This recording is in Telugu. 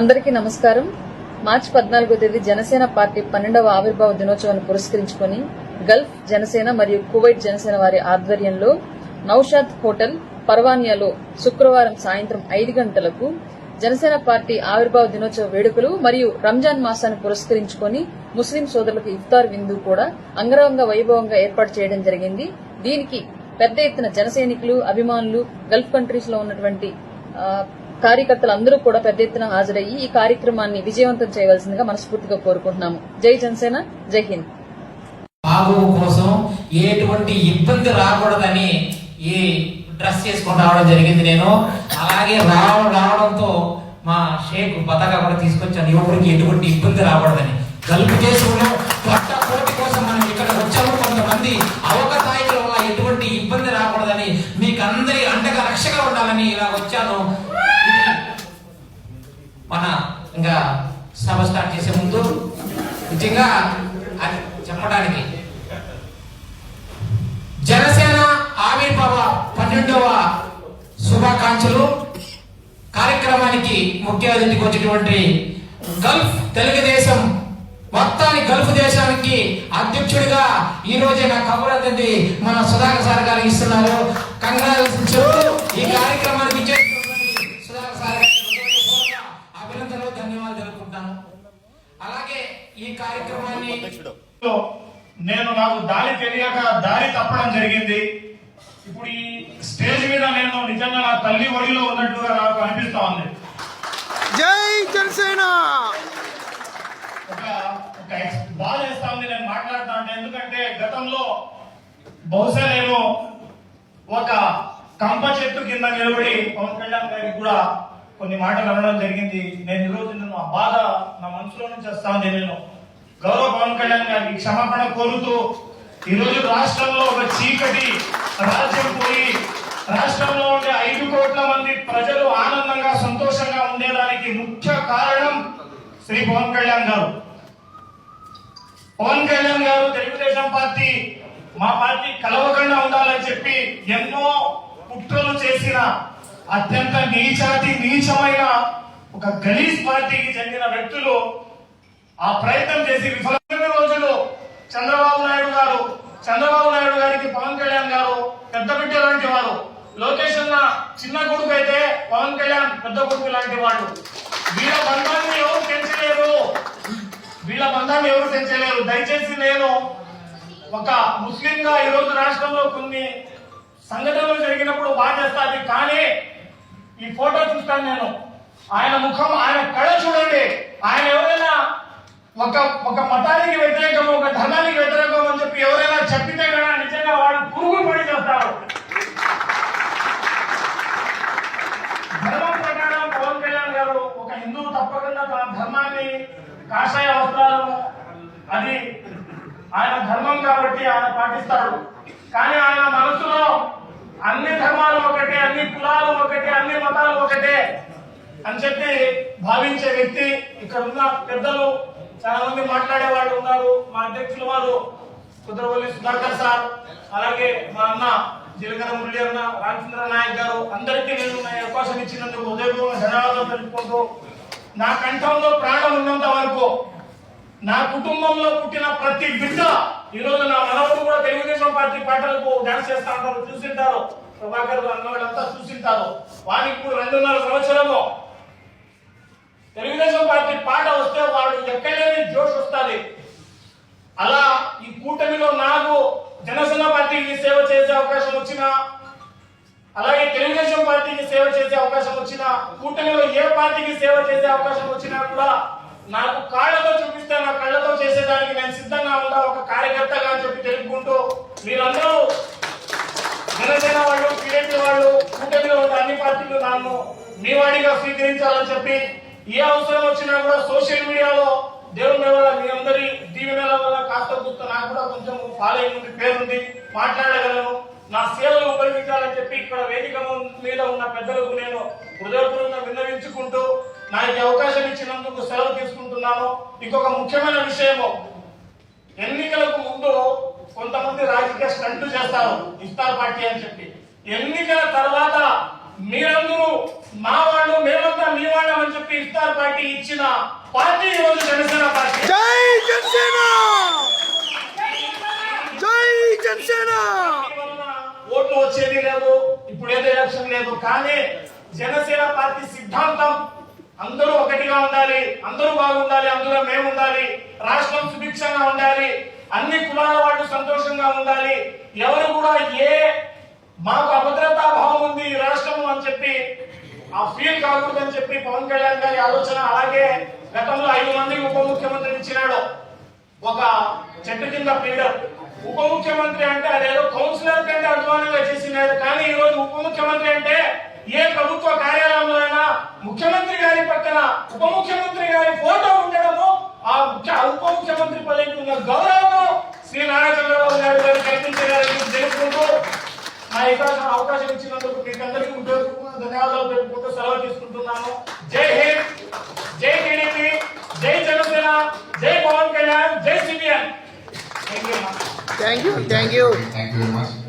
అందరికీ నమస్కారం. మార్చి పద్నాలుగో తేదీ జనసేన పార్టీ పన్నెండవ ఆవిర్భావ దినోత్సవాన్ని పురస్కరించుకొని గల్ఫ్ జనసేన మరియు కువైట్ జనసేన వారి ఆధ్వర్యంలో నౌషాద్ హోటల్ పర్వానియాలో శుక్రవారం సాయంత్రం ఐదు గంటలకు జనసేన పార్టీ ఆవిర్భావ దినోత్సవ వేడుకలు మరియు రంజాన్ మాసాన్ని పురస్కరించుకొని ముస్లిం సోదరులకు ఇఫ్తార్ విందు కూడా అంగరంగ వైభవంగా ఏర్పాటు చేయడం జరిగింది. దీనికి పెద్ద ఎత్తున జనసైనికులు అభిమానులు గల్ఫ్ కంట్రీస్లో ఉన్నటువంటి కార్యకర్తలు అందరూ కూడా పెద్ద ఎత్తున హాజరయ్యి ఈ కార్యక్రమాన్ని విజయవంతం చేయవలసిందిగా మనస్ఫూర్తిగా కోరుకుంటున్నాము. జై జనసేన జై హింద్. బాబు కోసం ఎటువంటి ఇబ్బంది రాకూడదని ఈ డ్రెస్ చేసుకొని రావడం జరిగింది నేను. అలాగే రావడం రావడంతో మా షేక్ పతాక కూడా తీసుకొచ్చాను. ఎవరికి ఎటువంటి ఇబ్బంది రాకూడదని. కలుపు దేశంలో ఇంకా సభ స్టార్ట్ చేసే ముందు నిజంగా అది చెప్పడానికి. జనసేన ఆవిర్భావ పన్నెండవ శుభాకాంక్షలు. కార్యక్రమానికి ముఖ్య అతిథికి వచ్చినటువంటి గల్ఫ్ తెలుగుదేశం మొత్తాన్ని గల్ఫ్ దేశానికి అధ్యక్షుడిగా ఈ రోజే నా కబుర్ అతిథి మన సుధాకర్ సార్ గారు ఇస్తున్నారు. కంగ్రాచులేషన్ ఈ కార్యక్రమానికి ఈ కార్యక్రమాన్ని నేను నాకు దారి తెలియక దారి తప్పడం జరిగింది. ఇప్పుడు ఈ స్టేజ్ మీద నేను నిజంగా నా తల్లి ఒడిలో ఉన్నట్టుగా నాకు అనిపిస్తా ఉంది. జై జనసేన! ఒక బాధ వేస్తా ఉంది నేను మాట్లాడుతా ఉంటే ఎందుకంటే గతంలో బహుశా నేను ఒక కంప చెట్టు కింద నిలబడి పవన్ కళ్యాణ్ గారికి కూడా కొన్ని మాటలు అనడం జరిగింది. నేను ఈరోజు నేను ఆ బాధ నా మనసులో నుంచి వస్తా ఉంది నేను గౌరవ పవన్ కళ్యాణ్ గారికి క్షమాపణ కోరుతూ ఈరోజు రాష్ట్రంలో ఒక చీకటి రాజ్యం పోయి రాష్ట్రంలో ఉండే ఐదు కోట్ల మంది ప్రజలు ఆనందంగా సంతోషంగా ఉండేదానికి ముఖ్య కారణం శ్రీ పవన్ కళ్యాణ్ గారు. పవన్ కళ్యాణ్ గారు తెలుగుదేశం పార్టీ మా పార్టీ కలవకుండా ఉండాలని చెప్పి ఎన్నో కుట్రలు చేసిన అత్యంత నీచాతి నీచమైన ఒక గలీజ్ పార్టీకి చెందిన వ్యక్తులు ఆ ప్రయత్నం చేసి విఫలమైన రోజులు చంద్రబాబు నాయుడు గారు చంద్రబాబు నాయుడు గారికి పవన్ కళ్యాణ్ గారు పెద్ద బిడ్డ లాంటి వారు. లోకేష్ అన్న చిన్న కొడుకు అయితే పవన్ కళ్యాణ్ పెద్ద కొడుకు లాంటి వాడు. వీళ్ళ బంధాన్ని ఎవరు పెంచలేరు. వీళ్ళ బంధాన్ని ఎవరు పెంచలేరు. దయచేసి నేను ఒక ముస్లింగా ఈరోజు రాష్ట్రంలో కొన్ని సంఘటనలు జరిగినప్పుడు బాధ చేస్తాది కానీ ఈ ఫోటో చూస్తాను నేను. ఆయన ముఖం ఆయన కళ చూడండి. ఆయన ఎవరైనా ఒక ఒక మతానికి వ్యతిరేకం ఒక ధర్మానికి వ్యతిరేకం అని చెప్పి ఎవరైనా చెప్పితే కదా నిజంగా వాడు పురుగు పడి చేస్తారు. ధర్మం ప్రకారం పవన్ కళ్యాణ్ గారు ఒక హిందువు తప్పకుండా తన ధర్మాన్ని కాషాయ వస్త్రాలను అది ఆయన ధర్మం కాబట్టి ఆయన పాటిస్తాడు. కానీ ఆయన మనసులో అన్ని ధర్మాలు ఒకటే అన్ని కులాలు ఒకటే అన్ని మతాలు ఒకటే అని చెప్పి భావించే వ్యక్తి ఇక్కడ ఉన్న పెద్దలు చాలా మంది మాట్లాడే వాళ్ళు ఉన్నారు. మా అధ్యక్షులు వారు కుదరవల్లి సుధాకర్ సార్ అలాగే మా అన్న జీలకర్ర మురళి అన్న రామచంద్ర నాయక్ గారు అందరికీ నేను నా అవకాశం ఇచ్చినందుకు ఉదయపూర్వక ధన్యవాదాలు తెలుపుకుంటూ నా కంఠంలో ప్రాణం ఉన్నంత వరకు నా కుటుంబంలో పుట్టిన ప్రతి బిడ్డ ఈ నా తెలుగుదేశం పార్టీ పాటలకు డాన్స్ చేస్తా ఉంటారు చూసింటారు. ప్రభాకర్ అన్న చూసింటారు. వానికి ఇప్పుడు రెండున్నర సంవత్సరము. తెలుగుదేశం పార్టీ పాట వస్తే వాడు ఎక్కడలేని జోష్ వస్తుంది. అలా ఈ కూటమిలో నాకు జనసేన పార్టీకి సేవ చేసే అవకాశం వచ్చినా అలాగే తెలుగుదేశం పార్టీకి సేవ చేసే అవకాశం వచ్చినా కూటమిలో ఏ పార్టీకి సేవ చేసే అవకాశం వచ్చినా కూడా నాకు కాళ్ళతో చూపిస్తే నా కళ్ళతో చేసేదానికి నేను సిద్ధంగా ఉందా ఒక కార్యకర్తగా అని చెప్పి తెలుపుకుంటూ మీరందరూ జనసేన వాళ్ళు టీడీపీ వాళ్ళు కూటమిలో ఉన్న అన్ని పార్టీలు నన్ను మీ వాడిగా స్వీకరించాలని చెప్పి ఏ అవసరం వచ్చినా కూడా సోషల్ మీడియాలో దేవుని వల్ల మీ అందరి దీవెనల వల్ల కాస్త గుర్తు నాకు కూడా కొంచెం ఫాలోయింగ్ ఉంది పేరుంది మాట్లాడగలను. నా సేవలు ఉపయోగించాలని చెప్పి ఇక్కడ వేదిక మీద ఉన్న పెద్దలకు నేను హృదయపూర్వకంగా విన్నవించుకుంటూ నాకు అవకాశం ఇచ్చినందుకు సెలవు తీసుకుంటున్నాను. ఇంకొక ముఖ్యమైన విషయము ఎన్నికలకు ముందు కొంతమంది రాజకీయ స్టంట్ చేస్తారు ఇఫ్తార్ పార్టీ అని చెప్పి. ఎన్నికల తర్వాత మీరందరూ మా వాళ్ళు మేమంతా మీ వాళ్ళం అని చెప్పి ఇఫ్తార్ పార్టీ ఇచ్చిన పార్టీ ఈరోజు జనసేన పార్టీ. జై జనసేన! జై జనసేన! ఓట్లు వచ్చేది లేదు ఇప్పుడు ఏదో ఎలక్షన్ లేదు. కానీ జనసేన పార్టీ సిద్ధాంతం అందరూ ఒకటిగా ఉండాలి అందరూ బాగుండాలి అందులో మేము ఉండాలి రాష్ట్రం సుభిక్షంగా ఉండాలి అన్ని కులాల వాళ్ళు సంతోషంగా ఉండాలి ఎవరు కూడా ఏ మాకు అభద్రతా భావం ఉంది ఈ రాష్ట్రం అని చెప్పి ఆ ఫీల్ కాకూడదని చెప్పి పవన్ కళ్యాణ్ గారి ఆలోచన అలాగే గతంలో ఐదు మంది ఉప ముఖ్యమంత్రి ఇచ్చినాడు. ఒక చెట్టు కింద పీడర్ ఉప ముఖ్యమంత్రి అంటే అదేదో కౌన్సిలర్ కంటే అధ్వానంగా చేసినాడు. కానీ ఈ రోజు ఉప ముఖ్యమంత్రి అంటే ఏ ప్రభుత్వ కార్యాలయంలో అయినా ముఖ్యమంత్రి గారి పక్కన ఉప ముఖ్యమంత్రి గారి ఫోటో ఉండడము ఆ ముఖ్య ఉప ముఖ్యమంత్రి పదవికి ఉన్న గౌరవము శ్రీ నారా చంద్రబాబు నాయుడు గారు కల్పించారని తెలుసుకుంటూ నా అవకాశం అవకాశం ఇచ్చినందుకు మీకు అందరికీ ఉద్యోగ ధన్యవాదాలు తెలుపుకుంటూ సెలవు తీసుకుంటున్నాను. జై హింద్ జై టీడీపీ జై జనసేన జై పవన్ కళ్యాణ్ జై CBN thank you thank you thank you very much.